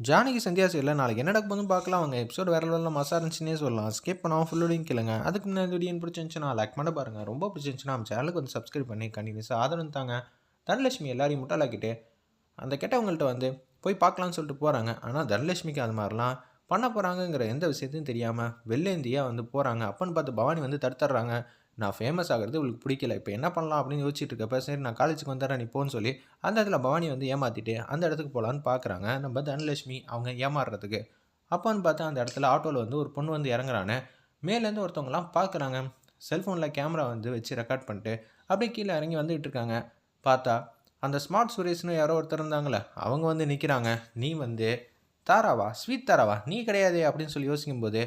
ஜானகி சந்தியா இல்லை நாளைக்கு என்ன நடக்கும் பார்க்கலாம். அவங்க எபிசோட் வேற லெவலில் மசா இருந்துச்சுன்னே சொல்லலாம். ஸ்கிப் பண்ணாமல் ஃபுல்லோடையும் கேளுங்க. அதுக்கு முன்னாடி வீடியோ பிடிச்சிருந்துச்சுன்னா லைக் பண்ண பாருங்கள் ரொம்ப பிடிச்சிருந்துச்சுன்னா நம்ம சேனலுக்கு வந்து சப்ஸ்கிரைப் பண்ணி கண்டினியூஸாக ஆதரவு தாங்க. தனலட்சுமி எல்லாரையும் முட்டாளாக்கிட்டு அந்த கெட்டவங்கள்ட்ட வந்து போய் பார்க்கலான்னு சொல்லிட்டு போகிறாங்க ஆனால் தனலட்சுமிக்கு அது மாதிரிலாம் பண்ண போகிறாங்கங்கிற எந்த விஷயத்தையும் தெரியாமல் வெள்ளேந்தியாக வந்து போகிறாங்க அப்பன்னு பார்த்து பவானி வந்து தடுத்துட்றாங்க. நான் ஃபேமஸ் ஆகிறது உங்களுக்கு பிடிக்கல. இப்போ என்ன பண்ணலாம் அப்படின்னு யோசிச்சுட்டு இருக்கப்ப சரி நான் காலேஜுக்கு வந்துடுறேன் நீ போன்னு சொல்லி அந்த இடத்துல பவானி வந்து ஏமாற்றிட்டு அந்த இடத்துக்கு போகலான்னு பார்க்குறாங்க நம்ம தனலட்சுமி அவங்க ஏமாறுறதுக்கு. அப்போன்னு பார்த்தா அந்த இடத்துல ஆட்டோவில் வந்து ஒரு பொண்ணு வந்து இறங்குறானே. மேலேருந்து ஒருத்தவங்கலாம் பார்க்குறாங்க செல்ஃபோனில் கேமரா வந்து வச்சு ரெக்கார்ட் பண்ணிட்டு அப்படியே கீழே இறங்கி வந்துகிட்டு இருக்காங்க. பார்த்தா அந்த ஸ்மார்ட் சுரேஷ்னு யாரோ ஒருத்தர் இருந்தாங்களே அவங்க வந்து நிற்கிறாங்க நீ வந்து தாராவா ஸ்வீட் தாராவா நீ கிடையாதே அப்படின்னு சொல்லி யோசிக்கும்போது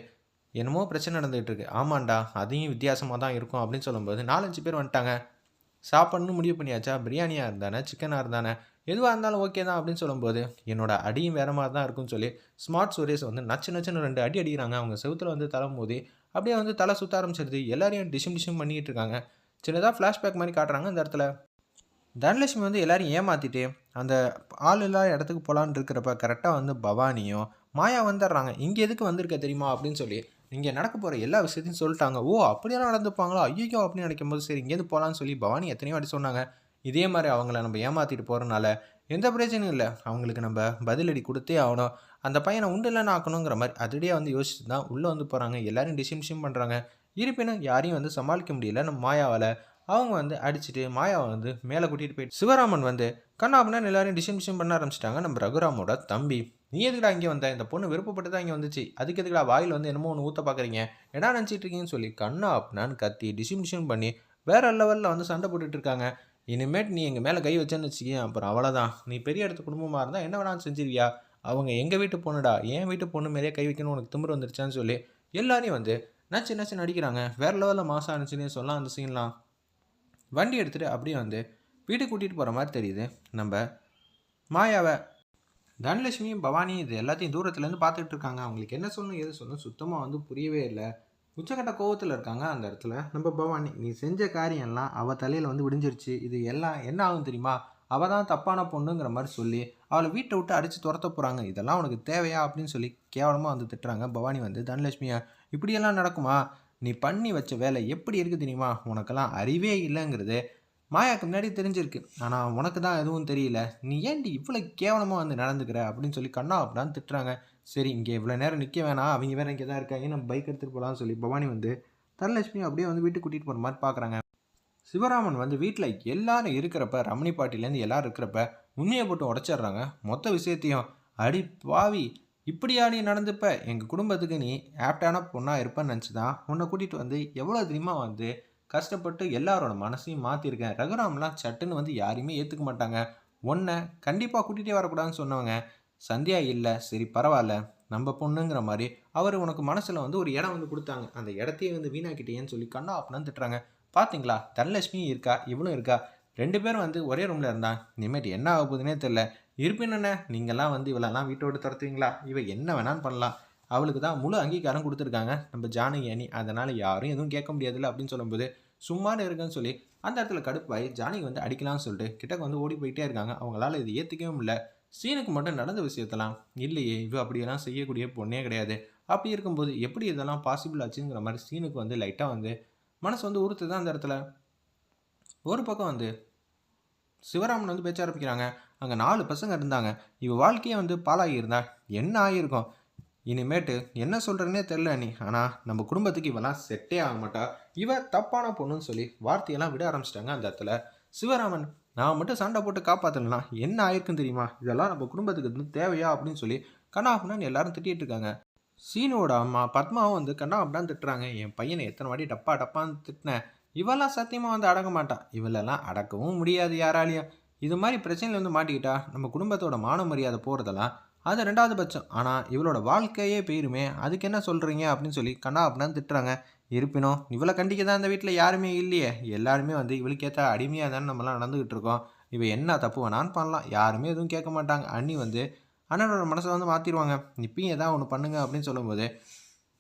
என்னமோ பிரச்சனை நடந்துகிட்டு இருக்கு ஆமாண்டா அதையும் வித்தியாசமாக தான் இருக்கும் அப்படின்னு சொல்லும்போது நாலஞ்சு பேர் வந்துட்டாங்க. சாப்பிட்ணுன்னு முடிவு பண்ணியாச்சா? பிரியாணியாக இருந்தானே சிக்கனாக இருந்தானே? எதுவாக இருந்தாலும் ஓகே தான் அப்படின்னு சொல்லும்போது என்னோட அடியும் வேற மாதிரி தான் இருக்கும்னு சொல்லி ஸ்மார்ட் சுரேஷ் வந்து நச்சு நச்சுன்னு ரெண்டு அடி அடிக்கிறாங்க. அவங்க செவுத்துல வந்து தலை அப்படியே வந்து தலை சுத்த ஆரம்பிச்சிருது எல்லாரையும் டிஷம் டிஷும் பண்ணிகிட்டு இருக்காங்க. சின்னதாக ஃப்ளாஷ்பேக் மாதிரி காட்டுறாங்க அந்த இடத்துல. தனலட்சுமி வந்து எல்லாரையும் ஏமாற்றிட்டு அந்த ஆள் இல்லாத இடத்துக்கு போகலான்னு இருக்கிறப்ப கரெக்டாக வந்து பவானியும் மாயா வந்துடுறாங்க. இங்கே எதுக்கு வந்திருக்க தெரியுமா அப்படின்னு சொல்லி இங்கே நடக்க போகிற எல்லா விஷயத்தையும் சொல்லிட்டாங்க. ஓ அப்படியெல்லாம் நடந்துப்பாங்களா? ஐயோ அப்படின்னு நினைக்கும் போது சரி இங்கேருந்து போகலான்னு சொல்லி பவானி எத்தனையோ வாட்டி சொன்னாங்க. இதே மாதிரி அவங்கள நம்ம ஏமாற்றிட்டு போகிறனால எந்த பிரச்சனையும் இல்லை. அவங்களுக்கு நம்ம பதிலடி கொடுத்தே ஆகணும். அந்த பையனை உண்டு இல்லைன்னு ஆக்கணுங்கிற மாதிரி அதடியே வந்து யோசிச்சு தான் உள்ளே வந்து போகிறாங்க. எல்லாரும் டிசிம் டிசிம் பண்ணுறாங்க. இருப்பினும் யாரையும் வந்து சமாளிக்க முடியல. நம்ம மாயாவால் அவங்க வந்து அடிச்சுட்டு மாயாவை வந்து மேலே கூட்டிகிட்டு போயிட்டு சிவராமன் வந்து கண்ணாபுனா எல்லாரையும் டிசைன் டிசைன் பண்ண ஆரம்பிச்சிட்டாங்க நம்ம ரகுராமோட தம்பி. நீ எதுக்குடா இங்கே வந்த? இந்த பொண்ணு விருப்பப்பட்டு தான் இங்கே வந்துச்சு. அதுக்கு எதுக்குடா வாயில் வந்து என்னமோ ஒன்று ஊற்ற பார்க்குறீங்க என்ன நினச்சிட்டு இருக்கீங்கன்னு சொல்லி கண்ணா அப்படின்னான்னு கத்தி டிசைன் டிசைன் பண்ணி வேற லெவலில் வந்து சண்டை போட்டுட்டு இருக்காங்க. இனிமேட் நீ எங்கள் மேலே கை வச்சேன்னு வச்சுக்கேன் அப்புறம் அவ்வளோதான் நீ பெரிய இடத்து குடும்பமாக இருந்தால் என்ன வேணாலும் செஞ்சிருவியா? அவங்க எங்கள் வீட்டு பொண்ணுடா? என் வீட்டு பொண்ணு மாரியே கை வைக்கணும் உனக்கு திமிர் வந்துருச்சான்னு சொல்லி எல்லாரையும் வந்து நச்சு நச்சு நடிக்கிறாங்க வேற லெவலில் மாசம் ஆனிச்சுன்னு சொல்லலாம் அந்த சீன்லாம் வண்டி எடுத்துகிட்டு அப்படியே வந்து வீட்டுக்கு கூட்டிகிட்டு போகிற மாதிரி தெரியுது. நம்ம மாயாவை தனலட்சுமியும் பவானியும் இது எல்லாத்தையும் தூரத்துலேருந்து பார்த்துக்கிட்டு இருக்காங்க. அவங்களுக்கு என்ன சொல்லணும் எது சொல்லணும் சுத்தமாக வந்து புரியவே இல்லை. உச்சக்கட்ட கோவத்தில் இருக்காங்க அந்த இடத்துல. நம்ம பவானி நீ செஞ்ச காரியம்லாம் அவள் தலையில் வந்து விடிஞ்சிருச்சு. இது எல்லாம் என்ன ஆகும் தெரியுமா? அவள் தான் தப்பான பொண்ணுங்கிற மாதிரி சொல்லி அவளை வீட்டை விட்டு அடித்து துரத்த போகிறாங்க இதெல்லாம் உனக்கு தேவையா? அப்படின்னு சொல்லி கேவலமாக வந்து திட்டுறாங்க. பவானி வந்து தனலட்சுமியா இப்படியெல்லாம் நடக்குமா? நீ பண்ணி வச்ச வேலை எப்படி இருக்குது தெரியுமா? உனக்கெல்லாம் அறிவே இல்லைங்கிறது மாயாக்கு முன்னாடி தெரிஞ்சிருக்கு. ஆனால் உனக்கு தான் எதுவும் தெரியல. நீ ஏன்டி இவ்வளோ கேவலமாக வந்து நடந்துக்கிற? அப்படின்னு சொல்லி கண்ணா அப்படின்னு திட்டுறாங்க. சரி இங்கே இவ்வளோ நேரம் நிற்க வேணாம். அவங்க வேறு இங்கே தான் இருக்காங்க. நம்ம பைக் எடுத்துகிட்டு போகலான்னு சொல்லி பவானி வந்து தனலட்சுமி அப்படியே வந்து வீட்டுக்கு கூட்டிகிட்டு போகிற மாதிரி பார்க்குறாங்க. சிவராமன் வந்து வீட்டில் எல்லாரும் இருக்கிறப்ப ரமணி பாட்டிலேருந்து எல்லாரும் இருக்கிறப்ப உண்மையை போட்டு உடச்சிட்றாங்க. மொத்த விஷயத்தையும் அடி பாவி இப்படியா நீ நடந்துப்ப? எங்கள் குடும்பத்துக்கு நீ ஆப்டான பொண்ணாக இருப்பேன்னு நினச்சி தான் உன்னை கூட்டிகிட்டு வந்து எவ்வளோ தெரியுமா வந்து கஷ்டப்பட்டு எல்லாரோட மனசையும் மாற்றிருக்கேன் ரகுராம்லாம் சட்டுன்னு வந்து யாரையுமே ஏற்றுக்க மாட்டாங்க. உன்னை கண்டிப்பாக கூட்டிகிட்டே வரக்கூடாதுன்னு சொன்னவங்க. சந்தியா இல்லை. சரி பரவாயில்ல. நம்ம பொண்ணுங்கிற மாதிரி அவர் உனக்கு மனசில் வந்து ஒரு இடம் வந்து கொடுத்தாங்க. அந்த இடத்தையே வந்து வீணாக்கிட்டேன்னு சொல்லி கண்ணா அப்படின்னு திட்டுறாங்க. பார்த்தீங்களா தனலட்சுமியும் இருக்கா? இவளும் இருக்கா? ரெண்டு பேரும் வந்து ஒரே ரூமில் இருந்தான் இனிமேட்டு என்ன ஆக போகுதுன்னே தெரில இருப்பினண்ணே நீங்கள்லாம் வந்து இவளெல்லாம் வீட்டோடு துரத்துவீங்களா? இவ என்ன வேணாலும் பண்ணலாம். அவளுக்கு தான் முழு அங்கீகாரம் கொடுத்துருக்காங்க. நம்ம ஜானகி அணி அதனால் யாரும் எதுவும் கேட்க முடியாதுல்ல அப்படின்னு சொல்லும்போது சும்மானு இருக்குன்னு சொல்லி அந்த இடத்துல கடுப்பாகி ஜானகி வந்து அடிக்கலாம்னு சொல்லிட்டு கிட்டக்கு வந்து ஓடி போயிட்டே இருக்காங்க. அவங்களால இது ஏற்றுக்கவே முடியல. சீனுக்கு மட்டும் நடந்த விஷயத்தெல்லாம் இல்லையே இவ அப்படியெல்லாம் செய்யக்கூடிய பொண்ணே கிடையாது. அப்படி இருக்கும்போது எப்படி இதெல்லாம் பாசிபிள் ஆச்சுங்கிற மாதிரி சீனுக்கு வந்து லைட்டாக வந்து மனசு வந்து உறுத்துது அந்த இடத்துல. ஒரு பக்கம் வந்து சிவராமன் வந்து பேச்ச ஆரம்பிக்கிறாங்க. அங்கே நாலு பசங்க இருந்தாங்க. இவ வாழ்க்கையே வந்து பாலாகி என்ன ஆகியிருக்கும்? இனிமேட்டு என்ன சொல்கிறேன்னே தெரில நீ. ஆனால் நம்ம குடும்பத்துக்கு இவெல்லாம் செட்டே ஆக மாட்டா. இவ தப்பான பொண்ணுன்னு சொல்லி வார்த்தையெல்லாம் விட ஆரம்பிச்சிட்டாங்க அந்த இடத்துல. சிவராமன் நான் மட்டும் சண்டை போட்டு காப்பாற்றலனா என்ன ஆயிருக்குன்னு தெரியுமா? இதெல்லாம் நம்ம குடும்பத்துக்கு வந்து தேவையா அப்படின்னு சொல்லி கண்ணா அப்படின்னு எல்லாரும் திட்டிகிட்டு இருக்காங்க. சீனோட அம்மா பத்மாவும் வந்து கண்ணா அப்படின்னு திட்டுறாங்க. என் பையனை எத்தனை வாட்டி டப்பா டப்பான்னு திட்டினேன். இவெல்லாம் சத்தியமாக வந்து அடங்க மாட்டான். இவளெல்லாம் அடக்கவும் முடியாது யாராலையும். இது மாதிரி பிரச்சனையில் வந்து மாட்டிக்கிட்டா நம்ம குடும்பத்தோட மான மரியாதை போகிறதெல்லாம் அது ரெண்டாவது பட்சம். ஆனால் இவளோட வாழ்க்கையே போயிருமே. அதுக்கு என்ன சொல்கிறீங்க அப்படின்னு சொல்லி கண்ணா அப்படின்னு திட்டுறாங்க. இருப்பினும் இவளை கண்டிக்க தான் இந்த வீட்டில் யாருமே இல்லையே. எல்லாருமே வந்து இவளுக்கேற்ற அடிமையாக தானே நம்மலாம் நடந்துக்கிட்டு இருக்கோம். இவள் என்ன தப்பு வேணான்னு பண்ணலாம். யாருமே எதுவும் கேட்க மாட்டாங்க. அண்ணி வந்து அண்ணனோட மனசை வந்து மாற்றிடுவாங்க இப்பயும் ஏதாவது ஒன்று பண்ணுங்க அப்படின்னு சொல்லும்போது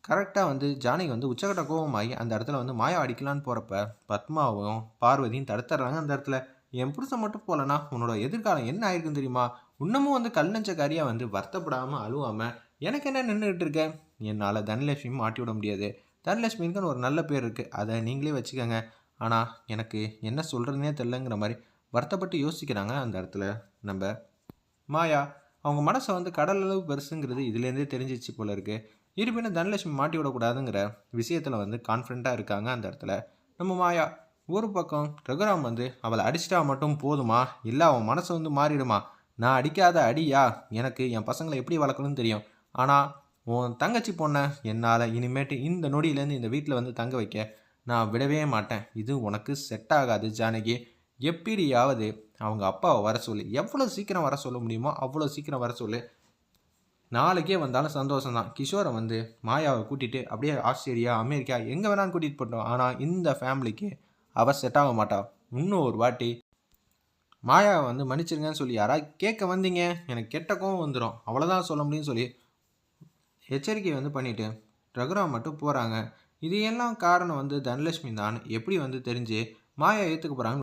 கரெக்டாக வந்து ஜானகி வந்து உச்சக்கட்ட கோபமாகி அந்த இடத்துல வந்து மாயா அடிக்கலான்னு போகிறப்ப பத்மாவும் பார்வதியும் தடுத்துறாங்க அந்த இடத்துல. என் புருஷன் மட்டும் போகலனா உன்னோட எதிர்காலம் என்ன ஆயிருக்குன்னு தெரியுமா? இன்னமும் வந்து கல் நஞ்சக்காரியாக வந்து வருத்தப்படாமல் அழுவாமல் எனக்கு என்ன நின்றுக்கிட்டு இருக்க? என்னால் தனலட்சுமி மாட்டி விட முடியாது. தனலட்சுமிக்குன்னு ஒரு நல்ல பேர் இருக்குது அதை நீங்களே வச்சுக்கோங்க. ஆனால் எனக்கு என்ன சொல்கிறதுனே தெரிலங்கிற மாதிரி வருத்தப்பட்டு யோசிக்கிறாங்க அந்த இடத்துல நம்ம மாயா. அவங்க மனசை வந்து கடல் அளவு பெருசுங்கிறது இதுலேருந்தே தெரிஞ்சிச்சு போல இருக்குது இருப்பினும் தனலட்சுமி மாட்டி விடக்கூடாதுங்கிற விஷயத்தில் வந்து கான்ஃபிடண்ட்டாக இருக்காங்க அந்த இடத்துல. நம்ம மாயா ஒரு பக்கம் ரகுராம் வந்து அவளை அடிச்சிட்டா மட்டும் போதுமா? இல்லை அவன் மனசு வந்து மாறிடுமா? நான் அடிக்காத அடியா? எனக்கு என் பசங்களை எப்படி வளர்க்கணும்னு தெரியும். ஆனால் உன் தங்கச்சி பொண்ணை என்னால் இனிமேட்டு இந்த நொடியிலேருந்து இந்த வீட்டில் வந்து தங்க வைக்க நான் விடவே மாட்டேன். இது உனக்கு செட் ஆகாது ஜானகி. எப்படியாவது அவங்க அப்பாவை வர சொல்லு. எவ்வளோ சீக்கிரம் வர சொல்ல முடியுமோ அவ்வளோ சீக்கிரம் வர சொல்லு. நாளைக்கே வந்தாலும் சந்தோஷம் தான் கிஷோரை வந்து மாயாவை கூட்டிகிட்டு அப்படியே ஆஸ்திரேலியா அமெரிக்கா எங்கே வேணாலும் கூட்டிகிட்டு போட்டோம். ஆனால் இந்த ஃபேமிலிக்கு அவள் செட் ஆக மாட்டா. இன்னும் ஒரு வாட்டி மாயாவை வந்து மன்னிச்சிருங்கன்னு சொல்லி யாராவது கேட்க வந்தீங்க. எனக்கு கெட்ட கோவம் வந்துடும் அவ்வளோதான் சொல்ல முடியும்னு சொல்லி எச்சரிக்கை வந்து பண்ணிவிட்டு ரகுராம் மட்டும் போகிறாங்க இது எல்லாம் காரணம் வந்து தனலட்சுமி தான். எப்படி வந்து தெரிஞ்சு மாயா ஏற்றுக்க போகிறாங்க